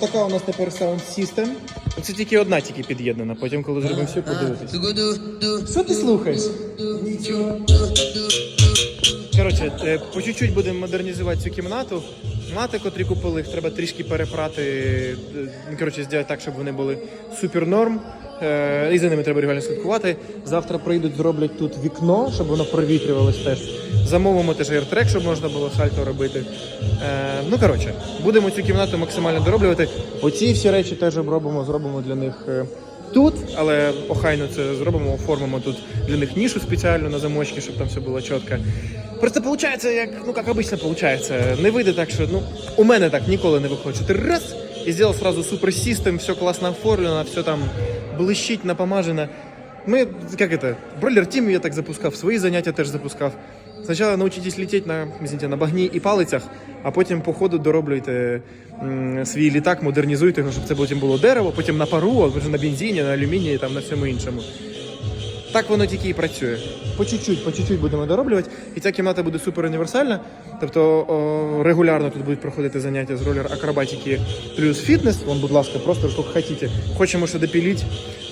Така у нас тепер Sound System. Це тільки одна тільки під'єднана, потім коли зробимо все, подивитись. Що ти слухаєш? Нічого. Коротше, е, по чуть-чуть будемо модернізувати цю кімнату. Мати, котрі купили, їх треба трішки перепрати. е, Коротше, зробити так, щоб вони були супер норм. Е, І за ними треба реально слідкувати. Завтра прийдуть, зроблять тут вікно, щоб воно провітрювалось теж. Замовимо теж AirTrack, щоб можна було сальто робити. Е, ну коротше, будемо цю кімнату максимально дороблювати. Оці всі речі теж обробимо, зробимо для них. е, Тут, але охайно це зробимо, оформимо тут для них нішу спеціальну на замочки, щоб там все було чітко. Просто виходить, як, ну, як обично виходить. Не вийде так, що ну, у мене так ніколи не виходить. Ти раз і зробив сразу супер систем, все класно оформлено, все там блищить, напомажено. Ми, як это, бройлер Тім я так запускав, свої заняття теж запускав. Спочатку научитесь летіти на, извините, на багні і палицях, а потім по ходу дороблюйте свій літак, модернізуйте його, щоб це потім було дерево, потім на пару, а вже на бензині, на алюмінії, там, на всьому іншому. Так воно тільки і працює. По чуть-чуть, по чуть-чуть будемо дороблювати. І ця кімната буде супер універсальна. Тобто о, регулярно тут будуть проходити заняття з ролер акробатики плюс фітнес. Вон, будь ласка, просто як хотіте. Хочемо що допіліть.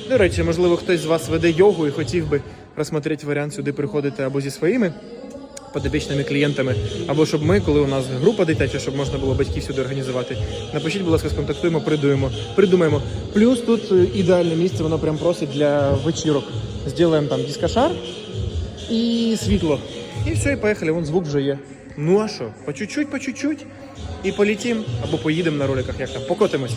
До речі, можливо, хтось з вас веде йогу і хотів би розсмотрети варіант сюди приходити або зі своїми подопічними клієнтами, або щоб ми, коли у нас група дитяча, щоб можна було батьків сюди організувати. Напишіть, будь ласка, сконтактуємо, придумаємо. придумаємо. Плюс тут ідеальне місце, воно прям просить для вечірок. Зробимо там дискошар і світло. І все, і поїхали, вон звук вже є. Ну а що? По чуть-чуть, по чуть-чуть. І полетім, або поїдемо на роликах, як там, покотимось.